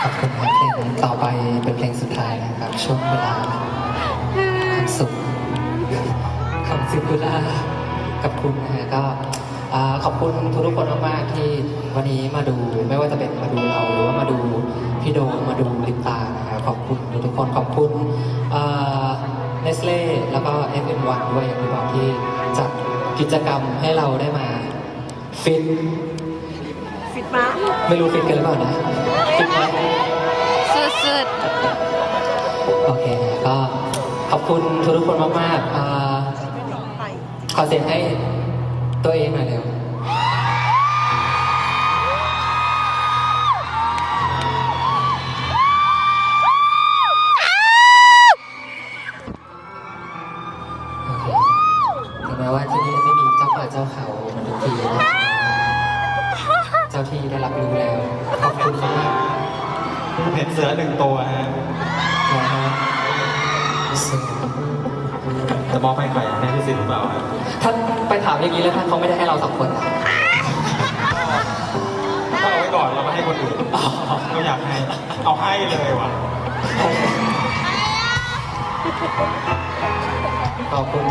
ขอบคุณครับเพลงต่อไปเป็นเพลงสุดท้ายนะครับ ช่วงเวลาความสุขของซิงคูล่ากับคุณนะฮะก็อ่าขอบคุณทุกๆคนมากๆที่วันนี้มาดูไม่ว่าจะเป็นมาดูเราหรือว่ามาดูพี่โดมมาดูลิปตานะครับขอบคุณทุกๆคนขอบคุณเนสเล่แล้วก็ FM1 ด้วยอย่างที่บอกที่จัดกิจกรรมให้เราได้มา ฟิต ฟิตมากไม่รู้ฟิตกันหรือเปล่านะ ฟิตไหมสุดๆ โอเคก็ขอบคุณทุกๆคนมากๆอ่าขอเสียงให้ตัวเองหน่อยเร็วโอเคถึงแม้ว่าที่นี่ไม่มีเจ้าป่าเจ้าเขาเหมือนทุกทีนะเจ้าที่ได้รับรู้แล้ว เห็นเสือหนึ่งตัวฮะนะฮะซึ่งจะมอบให้ใครให้พี่สิทธิ์หรือเปล่าฮะท่านไปถามอย่างนี้แล้วท่านเขาไม่ได้ให้เราสองคนนะถ้าเอาไว้ก่อนเรามาให้คนอื่นก็อยากให้ เอาให้เลยว่ะ ขอบคุณ